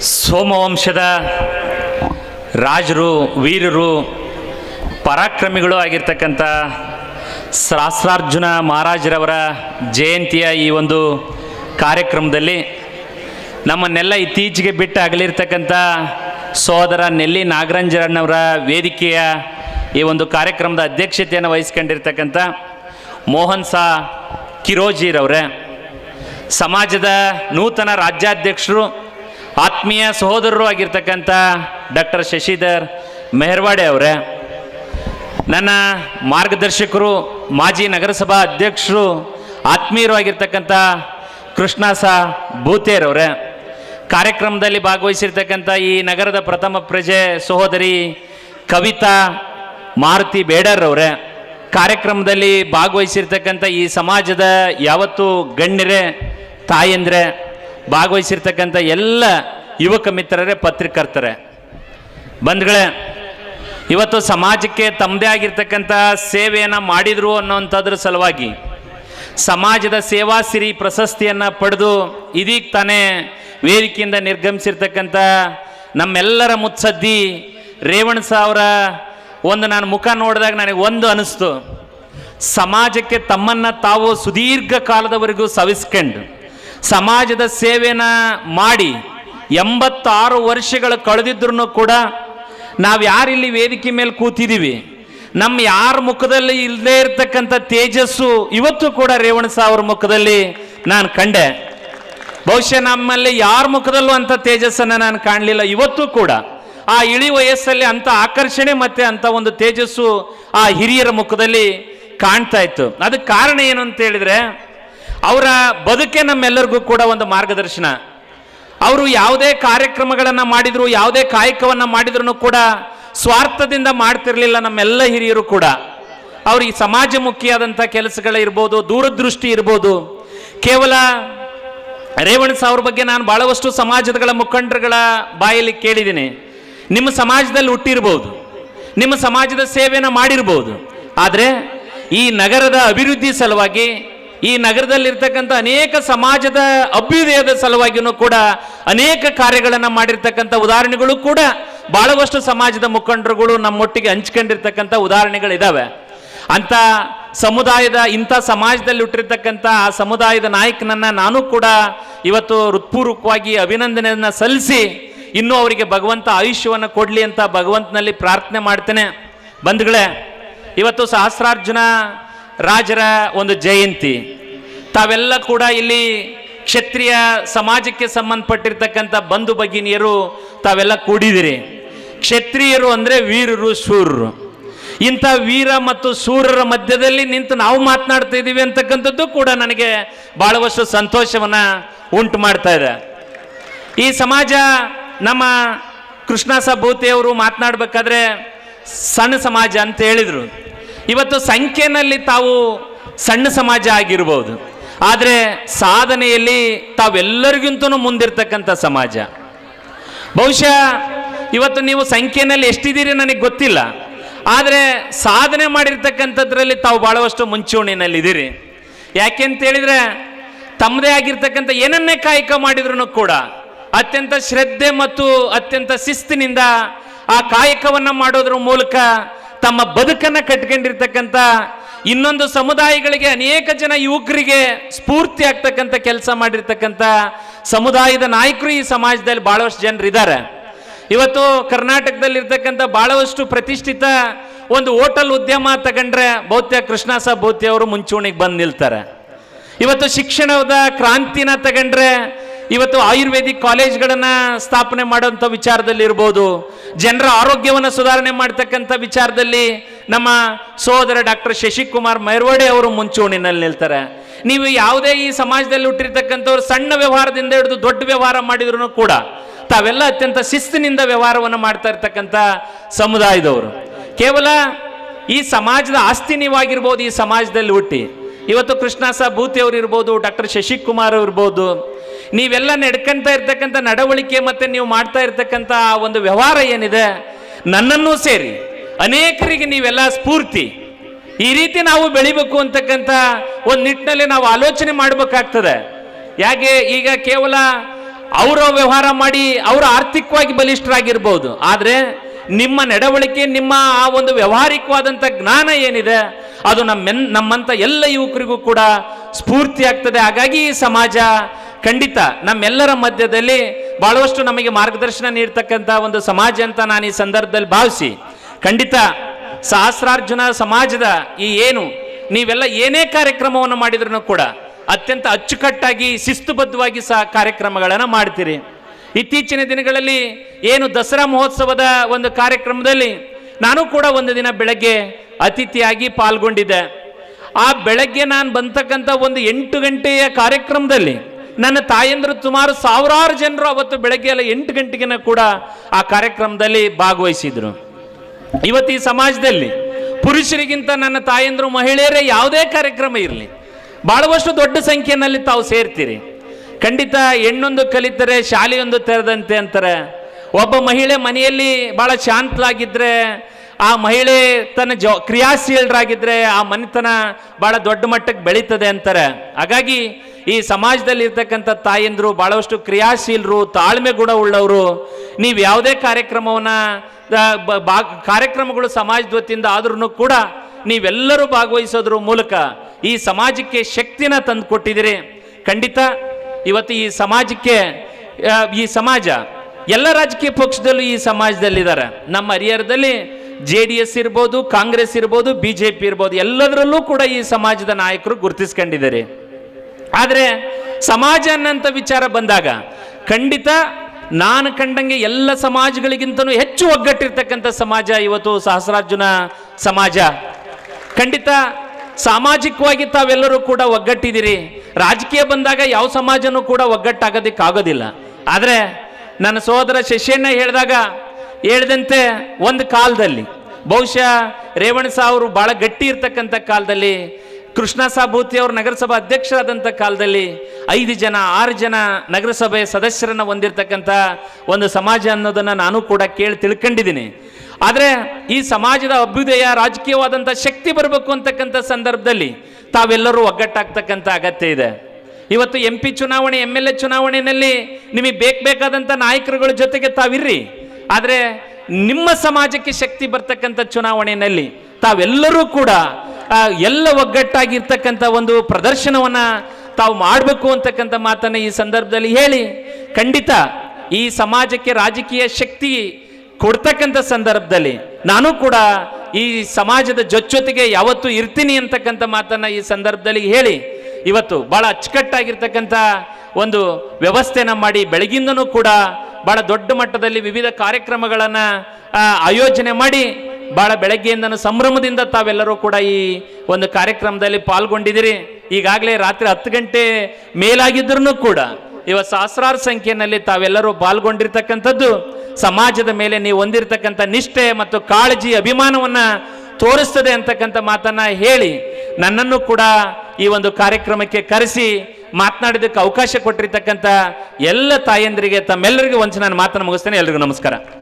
ಸೋಮವಂಶದ ರಾಜರು, ವೀರರು, ಪರಾಕ್ರಮಿಗಳು ಆಗಿರ್ತಕ್ಕಂಥ ಸಹಸ್ರಾರ್ಜುನ ಮಹಾರಾಜರವರ ಜಯಂತಿಯ ಈ ಒಂದು ಕಾರ್ಯಕ್ರಮದಲ್ಲಿ ನಮ್ಮನ್ನೆಲ್ಲ ಇತ್ತೀಚೆಗೆ ಬಿಟ್ಟು ಅಗಲಿರ್ತಕ್ಕಂಥ ಸೋದರ ನೆಲ್ಲಿ ನಾಗರಂಜರಣ್ಣವರ ವೇದಿಕೆಯ ಈ ಒಂದು ಕಾರ್ಯಕ್ರಮದ ಅಧ್ಯಕ್ಷತೆಯನ್ನು ವಹಿಸ್ಕೊಂಡಿರ್ತಕ್ಕಂಥ ಮೋಹನ್ ಸಾ ಕಿರೋಜಿರವರೇ. ಸಮಾಜದ ನೂತನ ರಾಜ್ಯಾಧ್ಯಕ್ಷರು ಆತ್ಮೀಯ ಸಹೋದರರು ಆಗಿರ್ತಕ್ಕಂಥ ಡಾಕ್ಟರ್ ಶಶಿಧರ್ ಮೆಹರ್ವಾಡೆ ಅವರೇ, ನನ್ನ ಮಾರ್ಗದರ್ಶಕರು, ಮಾಜಿ ನಗರಸಭಾ ಅಧ್ಯಕ್ಷರು, ಆತ್ಮೀಯರು ಆಗಿರ್ತಕ್ಕಂಥ ಕೃಷ್ಣ ಸಾ ಭೂತೇರವರೇ ಕಾರ್ಯಕ್ರಮದಲ್ಲಿ ಭಾಗವಹಿಸಿರ್ತಕ್ಕಂಥ ಈ ನಗರದ ಪ್ರಥಮ ಪ್ರಜೆ ಸಹೋದರಿ ಕವಿತಾ ಮಾರುತಿ ಬೇಡರ್ರವರೇ ಕಾರ್ಯಕ್ರಮದಲ್ಲಿ ಭಾಗವಹಿಸಿರ್ತಕ್ಕಂಥ ಈ ಸಮಾಜದ ಯಾವತ್ತು ಗಣ್ಯರೇ, ತಾಯಂದ್ರೆ ಭಾಗವಹಿಸಿರ್ತಕ್ಕಂಥ ಎಲ್ಲ ಯುವಕ ಮಿತ್ರರೇ ಪತ್ರಿಕರ್ತರೇ. ಬಂಧುಗಳೇ, ಇವತ್ತು ಸಮಾಜಕ್ಕೆ ತಮ್ಮದೇ ಆಗಿರ್ತಕ್ಕಂಥ ಸೇವೆಯನ್ನು ಮಾಡಿದರು ಅನ್ನೋವಂಥದ್ರ ಸಲುವಾಗಿ ಸಮಾಜದ ಸೇವಾ ಸಿರಿ ಪ್ರಶಸ್ತಿಯನ್ನು ಪಡೆದು ಇದೀಗ ತಾನೇ ವೇದಿಕೆಯಿಂದ ನಿರ್ಗಮಿಸಿರ್ತಕ್ಕಂಥ ನಮ್ಮೆಲ್ಲರ ಮುತ್ಸದ್ದಿ ರೇವಣ ಸಾವಿರ ಒಂದು ನಾನು ಮುಖ ನೋಡಿದಾಗ ನನಗೆ ಒಂದು ಅನಿಸ್ತು. ಸಮಾಜಕ್ಕೆ ತಮ್ಮನ್ನು ತಾವು ಸುದೀರ್ಘ ಕಾಲದವರೆಗೂ ಸವಿಸ್ಕೊಂಡು ಸಮಾಜದ ಸೇವೆನ ಮಾಡಿ ಎಂಬತ್ತಾರು ವರ್ಷಗಳು ಕಳೆದಿದ್ರು ಕೂಡ ನಾವು ಯಾರಿಲ್ಲಿ ವೇದಿಕೆ ಮೇಲೆ ಕೂತಿದ್ದೀವಿ ನಮ್ಮ ಯಾರ ಮುಖದಲ್ಲಿ ಇಲ್ಲದೇ ಇರತಕ್ಕಂಥ ತೇಜಸ್ಸು ಇವತ್ತು ಕೂಡ ರೇವಣ ಸಾವಿರ ಮುಖದಲ್ಲಿ ನಾನು ಕಂಡೆ. ಬಹುಶಃ ನಮ್ಮಲ್ಲಿ ಯಾರ ಮುಖದಲ್ಲೂ ಅಂಥ ತೇಜಸ್ಸನ್ನು ನಾನು ಕಾಣಲಿಲ್ಲ, ಇವತ್ತು ಕೂಡ ಆ ಇಳಿ ವಯಸ್ಸಲ್ಲಿ ಅಂಥ ಆಕರ್ಷಣೆ ಮತ್ತೆ ಅಂಥ ಒಂದು ತೇಜಸ್ಸು ಆ ಹಿರಿಯರ ಮುಖದಲ್ಲಿ ಕಾಣ್ತಾ ಇತ್ತು. ಅದಕ್ಕೆ ಕಾರಣ ಏನು ಅಂತ ಹೇಳಿದ್ರೆ ಅವರ ಬದುಕೆ ನಮ್ಮೆಲ್ಲರಿಗೂ ಕೂಡ ಒಂದು ಮಾರ್ಗದರ್ಶನ. ಅವರು ಯಾವುದೇ ಕಾರ್ಯಕ್ರಮಗಳನ್ನು ಮಾಡಿದ್ರು, ಯಾವುದೇ ಕಾಯಕವನ್ನು ಮಾಡಿದ್ರು ಕೂಡ ಸ್ವಾರ್ಥದಿಂದ ಮಾಡ್ತಿರಲಿಲ್ಲ ನಮ್ಮೆಲ್ಲ ಹಿರಿಯರು ಕೂಡ. ಅವರು ಈ ಸಮಾಜಮುಖಿಯಾದಂಥ ಕೆಲಸಗಳಿರ್ಬೋದು ದೂರದೃಷ್ಟಿ ಇರ್ಬೋದು. ಕೇವಲ ರೇವಣ ಅವ್ರ ಬಗ್ಗೆ ನಾನು ಬಹಳಷ್ಟು ಸಮಾಜಗಳ ಮುಖಂಡರುಗಳ ಬಾಯಲ್ಲಿ ಕೇಳಿದ್ದೀನಿ. ನಿಮ್ಮ ಸಮಾಜದಲ್ಲಿ ಹುಟ್ಟಿರ್ಬೋದು, ನಿಮ್ಮ ಸಮಾಜದ ಸೇವೆಯನ್ನು ಮಾಡಿರ್ಬೋದು. ಆದರೆ ಈ ನಗರದ ಅಭಿವೃದ್ಧಿ ಸಲುವಾಗಿ ಈ ನಗರದಲ್ಲಿರ್ತಕ್ಕಂಥ ಅನೇಕ ಸಮಾಜದ ಅಭ್ಯುದಯದ ಸಲುವಾಗಿಯೂ ಕೂಡ ಅನೇಕ ಕಾರ್ಯಗಳನ್ನು ಮಾಡಿರ್ತಕ್ಕಂಥ ಉದಾಹರಣೆಗಳು ಕೂಡ ಬಹಳಷ್ಟು ಸಮಾಜದ ಮುಖಂಡರುಗಳು ನಮ್ಮೊಟ್ಟಿಗೆ ಹಂಚ್ಕೊಂಡಿರ್ತಕ್ಕಂಥ ಉದಾಹರಣೆಗಳಿದ್ದಾವೆ ಅಂತ ಸಮುದಾಯದ, ಇಂಥ ಸಮಾಜದಲ್ಲಿ ಹುಟ್ಟಿರ್ತಕ್ಕಂಥ ಆ ಸಮುದಾಯದ ನಾಯಕನನ್ನ ನಾನು ಕೂಡ ಇವತ್ತು ಹೃತ್ಪೂರ್ವಕವಾಗಿ ಅಭಿನಂದನೆಯನ್ನು ಸಲ್ಲಿಸಿ ಇನ್ನೂ ಅವರಿಗೆ ಭಗವಂತ ಆಯುಷ್ಯವನ್ನು ಕೊಡಲಿ ಅಂತ ಭಗವಂತನಲ್ಲಿ ಪ್ರಾರ್ಥನೆ ಮಾಡ್ತೇನೆ. ಬಂಧುಗಳೇ, ಇವತ್ತು ಸಹಸ್ರಾರ್ಜುನ ರಾಜರ ಒಂದು ಜಯಂತಿ. ತಾವೆಲ್ಲ ಕೂಡ ಇಲ್ಲಿ ಕ್ಷತ್ರಿಯ ಸಮಾಜಕ್ಕೆ ಸಂಬಂಧಪಟ್ಟಿರ್ತಕ್ಕಂಥ ಬಂಧು ಭಗಿನಿಯರು ತಾವೆಲ್ಲ ಕೂಡಿದಿರಿ. ಕ್ಷತ್ರಿಯರು ಅಂದರೆ ವೀರರು, ಶೂರರು. ಇಂಥ ವೀರ ಮತ್ತು ಶೂರರ ಮಧ್ಯದಲ್ಲಿ ನಿಂತು ನಾವು ಮಾತನಾಡ್ತಾ ಇದ್ದೀವಿ ಅಂತಕ್ಕಂಥದ್ದು ಕೂಡ ನನಗೆ ಭಾಳವಷ್ಟು ಸಂತೋಷವನ್ನು ಉಂಟು ಮಾಡ್ತಾ ಇದೆ. ಈ ಸಮಾಜ ನಮ್ಮ ಕೃಷ್ಣಸ ಭೂತಿಯವರು ಮಾತನಾಡಬೇಕಾದ್ರೆ ಸಣ್ಣ ಸಮಾಜ ಅಂತ ಹೇಳಿದರು. ಇವತ್ತು ಸಂಖ್ಯೆನಲ್ಲಿ ತಾವು ಸಣ್ಣ ಸಮಾಜ ಆಗಿರ್ಬೋದು. ಆದರೆ ಸಾಧನೆಯಲ್ಲಿ ತಾವೆಲ್ಲರಿಗಿಂತನೂ ಮುಂದಿರ್ತಕ್ಕಂಥ ಸಮಾಜ. ಬಹುಶಃ ಇವತ್ತು ನೀವು ಸಂಖ್ಯೆನಲ್ಲಿ ಎಷ್ಟಿದ್ದೀರಿ ನನಗೆ ಗೊತ್ತಿಲ್ಲ. ಆದರೆ ಸಾಧನೆ ಮಾಡಿರ್ತಕ್ಕಂಥದ್ರಲ್ಲಿ ತಾವು ಭಾಳವಷ್ಟು ಮುಂಚೂಣಿನಲ್ಲಿದ್ದೀರಿ. ಯಾಕೆ ಅಂತ ಹೇಳಿದ್ರೆ ತಮ್ಮದೇ ಆಗಿರ್ತಕ್ಕಂಥ ಏನನ್ನೇ ಕಾಯಕ ಮಾಡಿದ್ರು ಕೂಡ ಅತ್ಯಂತ ಶ್ರದ್ಧೆ ಮತ್ತು ಅತ್ಯಂತ ಶಿಸ್ತಿನಿಂದ ಆ ಕಾಯಕವನ್ನು ಮಾಡೋದ್ರ ಮೂಲಕ ತಮ್ಮ ಬದುಕನ್ನು ಕಟ್ಕೊಂಡಿರ್ತಕ್ಕಂಥ ಇನ್ನೊಂದು ಸಮುದಾಯಗಳಿಗೆ ಅನೇಕ ಜನ ಯುವಕರಿಗೆ ಸ್ಫೂರ್ತಿ ಆಗ್ತಕ್ಕಂಥ ಕೆಲಸ ಮಾಡಿರ್ತಕ್ಕಂಥ ಸಮುದಾಯದ ನಾಯಕರು ಈ ಸಮಾಜದಲ್ಲಿ ಬಹಳಷ್ಟು ಜನರು ಇದ್ದಾರೆ. ಇವತ್ತು ಕರ್ನಾಟಕದಲ್ಲಿರ್ತಕ್ಕಂಥ ಬಹಳಷ್ಟು ಪ್ರತಿಷ್ಠಿತ ಒಂದು ಹೋಟೆಲ್ ಉದ್ಯಮ ತಗೊಂಡ್ರೆ ಬಹುತ್ಯ ಸಾಬ್ ಬಹುತ್ಯ ಅವರು ಮುಂಚೂಣಿಗೆ ಬಂದು ನಿಲ್ತಾರೆ. ಇವತ್ತು ಶಿಕ್ಷಣದ ಕ್ರಾಂತಿನ ತಗೊಂಡ್ರೆ ಇವತ್ತು ಆಯುರ್ವೇದಿಕ್ ಕಾಲೇಜ್ಗಳನ್ನು ಸ್ಥಾಪನೆ ಮಾಡುವಂಥ ವಿಚಾರದಲ್ಲಿ ಇರ್ಬೋದು, ಜನರ ಆರೋಗ್ಯವನ್ನು ಸುಧಾರಣೆ ಮಾಡ್ತಕ್ಕಂಥ ವಿಚಾರದಲ್ಲಿ ನಮ್ಮ ಸೋದರ ಡಾಕ್ಟರ್ ಶಶಿಕುಮಾರ್ ಮೈರ್ವಾಡೆ ಅವರು ಮುಂಚೂಣಿನಲ್ಲಿ ನಿಲ್ತಾರೆ. ನೀವು ಯಾವುದೇ ಈ ಸಮಾಜದಲ್ಲಿ ಹುಟ್ಟಿರ್ತಕ್ಕಂಥವ್ರು ಸಣ್ಣ ವ್ಯವಹಾರದಿಂದ ಹಿಡಿದು ದೊಡ್ಡ ವ್ಯವಹಾರ ಮಾಡಿದ್ರು ಕೂಡ ತಾವೆಲ್ಲ ಅತ್ಯಂತ ಶಿಸ್ತಿನಿಂದ ವ್ಯವಹಾರವನ್ನು ಮಾಡ್ತಾ ಇರ್ತಕ್ಕಂಥ ಸಮುದಾಯದವರು. ಕೇವಲ ಈ ಸಮಾಜದ ಆಸ್ತಿ ನೀವಾಗಿರ್ಬೋದು ಈ ಸಮಾಜದಲ್ಲಿ ಹುಟ್ಟಿ. ಇವತ್ತು ಕೃಷ್ಣಾಸ ಭೂತಿ ಅವರು ಇರ್ಬೋದು, ಡಾಕ್ಟರ್ ಶಶಿಕುಮಾರ್ ಇರ್ಬೋದು ನೀವೆಲ್ಲ ನಡ್ಕೊಂತ ಇರ್ತಕ್ಕಂಥ ನಡವಳಿಕೆ ಮತ್ತೆ ನೀವು ಮಾಡ್ತಾ ಇರ್ತಕ್ಕಂಥ ಆ ಒಂದು ವ್ಯವಹಾರ ಏನಿದೆ, ನನ್ನನ್ನೂ ಸೇರಿ ಅನೇಕರಿಗೆ ನೀವೆಲ್ಲ ಸ್ಫೂರ್ತಿ. ಈ ರೀತಿ ನಾವು ಬೆಳಿಬೇಕು ಅಂತಕ್ಕಂಥ ಒಂದು ನಿಟ್ಟಿನಲ್ಲಿ ನಾವು ಆಲೋಚನೆ ಮಾಡಬೇಕಾಗ್ತದೆ. ಯಾಕೆ ಈಗ ಕೇವಲ ಅವರ ವ್ಯವಹಾರ ಮಾಡಿ ಅವರು ಆರ್ಥಿಕವಾಗಿ ಬಲಿಷ್ಠರಾಗಿರ್ಬೋದು. ಆದರೆ ನಿಮ್ಮ ನಡವಳಿಕೆ, ನಿಮ್ಮ ಆ ಒಂದು ವ್ಯವಹಾರಿಕವಾದಂಥ ಜ್ಞಾನ ಏನಿದೆ, ಅದು ನಮ್ಮೆನ್, ನಮ್ಮಂಥ ಎಲ್ಲ ಯುವಕರಿಗೂ ಕೂಡ ಸ್ಫೂರ್ತಿ ಆಗ್ತದೆ. ಹಾಗಾಗಿ ಈ ಸಮಾಜ ಖಂಡಿತ ನಮ್ಮೆಲ್ಲರ ಮಧ್ಯದಲ್ಲಿ ಬಹಳಷ್ಟು ನಮಗೆ ಮಾರ್ಗದರ್ಶನ ನೀಡ್ತಕ್ಕಂಥ ಒಂದು ಸಮಾಜ ಅಂತ ನಾನು ಈ ಸಂದರ್ಭದಲ್ಲಿ ಭಾವಿಸಿ, ಖಂಡಿತ ಸಹಸ್ರಾರ್ಜುನ ಸಮಾಜದ ಈ ಏನು, ನೀವೆಲ್ಲ ಏನೇ ಕಾರ್ಯಕ್ರಮವನ್ನು ಮಾಡಿದ್ರೂ ಕೂಡ ಅತ್ಯಂತ ಅಚ್ಚುಕಟ್ಟಾಗಿ, ಶಿಸ್ತುಬದ್ಧವಾಗಿ ಸಹ ಕಾರ್ಯಕ್ರಮಗಳನ್ನು ಮಾಡ್ತೀರಿ. ಇತ್ತೀಚಿನ ದಿನಗಳಲ್ಲಿ ಏನು ದಸರಾ ಮಹೋತ್ಸವದ ಒಂದು ಕಾರ್ಯಕ್ರಮದಲ್ಲಿ ನಾನು ಕೂಡ ಒಂದು ದಿನ ಬೆಳಗ್ಗೆ ಅತಿಥಿಯಾಗಿ ಪಾಲ್ಗೊಂಡಿದ್ದೆ. ಆ ಬೆಳಗ್ಗೆ ನಾನು ಬಂತಕ್ಕಂಥ ಒಂದು ಎಂಟು ಗಂಟೆಯ ಕಾರ್ಯಕ್ರಮದಲ್ಲಿ ನನ್ನ ತಾಯಂದ್ರು ಸುಮಾರು ಸಾವಿರಾರು ಜನರು ಅವತ್ತು ಬೆಳಗ್ಗೆ ಎಲ್ಲ ಎಂಟು ಗಂಟೆಗೆ ಕೂಡ ಆ ಕಾರ್ಯಕ್ರಮದಲ್ಲಿ ಭಾಗವಹಿಸಿದ್ರು. ಇವತ್ತು ಈ ಸಮಾಜದಲ್ಲಿ ಪುರುಷರಿಗಿಂತ ನನ್ನ ತಾಯಂದ್ರು ಮಹಿಳೆಯರೇ ಯಾವುದೇ ಕಾರ್ಯಕ್ರಮ ಇರಲಿ. ಬಹಳಷ್ಟು ದೊಡ್ಡ ಸಂಖ್ಯೆಯಲ್ಲಿ ತಾವು ಸೇರ್ತೀರಿ. ಖಂಡಿತ ಹೆಣ್ಣೊಂದು ಕಲಿತರೆ, ಶಾಲೆಯೊಂದು ತೆರೆದಂತೆ ಅಂತಾರೆ. ಒಬ್ಬ ಮಹಿಳೆ ಮನೆಯಲ್ಲಿ ಬಹಳ ಶಾಂತಲಾಗಿದ್ದರೆ ಆ ಮಹಿಳೆ ತನ್ನ ಜ, ಕ್ರಿಯಾಶೀಲರಾಗಿದ್ರೆ ಆ ಮನೆತನ ಭಾಳ ದೊಡ್ಡ ಮಟ್ಟಕ್ಕೆ ಬೆಳೀತದೆ ಅಂತಾರೆ. ಹಾಗಾಗಿ ಈ ಸಮಾಜದಲ್ಲಿ ಇರ್ತಕ್ಕಂಥ ತಾಯಂದ್ರು ಬಹಳಷ್ಟು ಕ್ರಿಯಾಶೀಲರು, ತಾಳ್ಮೆ ಗುಣ ಉಳ್ಳವರು, ನೀವು ಯಾವುದೇ ಕಾರ್ಯಕ್ರಮವನ್ನು ಬಾ- ಕಾರ್ಯಕ್ರಮಗಳು ಸಮಾಜದ ವತಿಯಿಂದ ಆದ್ರೂ ಕೂಡ ನೀವೆಲ್ಲರೂ ಭಾಗವಹಿಸೋದ್ರ ಮೂಲಕ ಈ ಸಮಾಜಕ್ಕೆ ಶಕ್ತಿನ ತಂದು ಕೊಟ್ಟಿದ್ದೀರಿ. ಖಂಡಿತ ಇವತ್ತು ಈ ಸಮಾಜಕ್ಕೆ ಈ ಸಮಾಜ, ಎಲ್ಲ ರಾಜಕೀಯ ಪಕ್ಷದಲ್ಲೂ ಈ ಸಮಾಜದಲ್ಲಿದ್ದಾರೆ. ನಮ್ಮ ಹರಿಹರದಲ್ಲಿ ಜೆ ಡಿ ಎಸ್ ಇರ್ಬೋದು, ಕಾಂಗ್ರೆಸ್ ಇರ್ಬೋದು, ಬಿ ಜೆ ಪಿ ಇರ್ಬೋದು, ಎಲ್ಲದರಲ್ಲೂ ಕೂಡ ಈ ಸಮಾಜದ ನಾಯಕರು ಗುರುತಿಸ್ಕೊಂಡಿದ್ದಾರೆ. ಆದರೆ ಸಮಾಜ ಅನ್ನಂಥ ವಿಚಾರ ಬಂದಾಗ ಖಂಡಿತ ನಾನು ಕಂಡಂಗೆ ಎಲ್ಲ ಸಮಾಜಗಳಿಗಿಂತನೂ ಹೆಚ್ಚು ಒಗ್ಗಟ್ಟಿರ್ತಕ್ಕಂಥ ಸಮಾಜ ಇವತ್ತು ಸಹಸ್ರಾರ್ಜುನ ಸಮಾಜ. ಖಂಡಿತ ಸಾಮಾಜಿಕವಾಗಿ ತಾವೆಲ್ಲರೂ ಕೂಡ ಒಗ್ಗಟ್ಟಿದ್ದೀರಿ. ರಾಜಕೀಯ ಬಂದಾಗ ಯಾವ ಸಮಾಜನೂ ಕೂಡ ಒಗ್ಗಟ್ಟಾಗೋದಕ್ಕಾಗೋದಿಲ್ಲ. ಆದರೆ ನನ್ನ ಸಹೋದರ ಶಶಿಯಣ್ಣ ಹೇಳಿದಾಗ ಹೇಳಿದಂತೆ ಒಂದು ಕಾಲದಲ್ಲಿ, ಬಹುಶಃ ರೇವಣ ಅವರು ಭಾಳ ಗಟ್ಟಿ ಇರ್ತಕ್ಕಂಥ ಕಾಲದಲ್ಲಿ ಕೃಷ್ಣ ಸಾಬೂತಿ ಅವರು ನಗರಸಭಾ ಅಧ್ಯಕ್ಷರಾದಂಥ ಕಾಲದಲ್ಲಿ ಐದು ಜನ, ಆರು ಜನ ನಗರಸಭೆ ಸದಸ್ಯರನ್ನು ಹೊಂದಿರತಕ್ಕಂಥ ಒಂದು ಸಮಾಜ ಅನ್ನೋದನ್ನು ನಾನು ಕೂಡ ಕೇಳಿ ತಿಳ್ಕೊಂಡಿದ್ದೀನಿ. ಆದರೆ ಈ ಸಮಾಜದ ಅಭ್ಯುದಯ ರಾಜಕೀಯವಾದಂಥ ಶಕ್ತಿ ಬರಬೇಕು ಅಂತಕ್ಕಂಥ ಸಂದರ್ಭದಲ್ಲಿ ತಾವೆಲ್ಲರೂ ಒಗ್ಗಟ್ಟಾಗ್ತಕ್ಕಂಥ ಅಗತ್ಯ ಇದೆ. ಇವತ್ತು ಎಂ ಪಿ ಚುನಾವಣೆ ಎಂ ಎಲ್ ಎ ಚುನಾವಣೆಯಲ್ಲಿ ನಿಮಗೆ ಬೇಕು ಬೇಕಾದಂಥ ನಾಯಕರುಗಳ ಜೊತೆಗೆ ತಾವಿರ್ರಿ. ಆದರೆ ನಿಮ್ಮ ಸಮಾಜಕ್ಕೆ ಶಕ್ತಿ ಬರ್ತಕ್ಕಂಥ ಚುನಾವಣೆಯಲ್ಲಿ ತಾವೆಲ್ಲರೂ ಕೂಡ ಎಲ್ಲ ಒಗ್ಗಟ್ಟಾಗಿರ್ತಕ್ಕಂಥ ಒಂದು ಪ್ರದರ್ಶನವನ್ನ ತಾವು ಮಾಡಬೇಕು ಅಂತಕ್ಕಂಥ ಮಾತನ್ನ ಈ ಸಂದರ್ಭದಲ್ಲಿ ಹೇಳಿ. ಖಂಡಿತ ಈ ಸಮಾಜಕ್ಕೆ ರಾಜಕೀಯ ಶಕ್ತಿ ಕೊಡ್ತಕ್ಕಂಥ ಸಂದರ್ಭದಲ್ಲಿ ನಾನು ಕೂಡ ಈ ಸಮಾಜದ ಜೊತೆಗೆ ಯಾವತ್ತೂ ಇರ್ತೀನಿ ಅಂತಕ್ಕಂಥ ಮಾತನ್ನ ಈ ಸಂದರ್ಭದಲ್ಲಿ ಹೇಳಿ. ಇವತ್ತು ಬಹಳ ಅಚ್ಚುಕಟ್ಟಾಗಿರ್ತಕ್ಕಂಥ ಒಂದು ವ್ಯವಸ್ಥೆನ ಮಾಡಿ ಬೆಳಗಿಂದನೂ ಕೂಡ ಬಹಳ ದೊಡ್ಡ ಮಟ್ಟದಲ್ಲಿ ವಿವಿಧ ಕಾರ್ಯಕ್ರಮಗಳನ್ನು ಆಯೋಜನೆ ಮಾಡಿ ಬಹಳ ಬೆಳಗ್ಗೆಯಿಂದನೂ ಸಂಭ್ರಮದಿಂದ ತಾವೆಲ್ಲರೂ ಕೂಡ ಈ ಒಂದು ಕಾರ್ಯಕ್ರಮದಲ್ಲಿ ಪಾಲ್ಗೊಂಡಿದ್ದೀರಿ. ಈಗಾಗಲೇ ರಾತ್ರಿ ಹತ್ತು ಗಂಟೆ ಮೇಲಾಗಿದ್ರೂ ಕೂಡ ಇವ ಸಹಸ್ರಾರು ಸಂಖ್ಯೆಯಲ್ಲಿ ತಾವೆಲ್ಲರೂ ಪಾಲ್ಗೊಂಡಿರ್ತಕ್ಕಂಥದ್ದು. ಸಮಾಜದ ಮೇಲೆ ನೀವು ಹೊಂದಿರತಕ್ಕಂಥ ನಿಷ್ಠೆ ಮತ್ತು ಕಾಳಜಿ, ಅಭಿಮಾನವನ್ನು ತೋರಿಸ್ತದೆ ಅಂತಕ್ಕಂಥ ಮಾತನ್ನು ಹೇಳಿ ನನ್ನನ್ನು ಕೂಡ ಈ ಒಂದು ಕಾರ್ಯಕ್ರಮಕ್ಕೆ ಕರೆಸಿ ಮಾತನಾಡೋದಕ್ಕೆ ಅವಕಾಶ ಕೊಟ್ಟಿರ್ತಕ್ಕಂಥ ಎಲ್ಲ ತಾಯಂದರಿಗೆ ತಮ್ಮೆಲ್ಲರಿಗೂ ಒಂದು ನಾನು ಮಾತನ್ನು ಮುಗಿಸ್ತೇನೆ. ಎಲ್ರಿಗೂ ನಮಸ್ಕಾರ.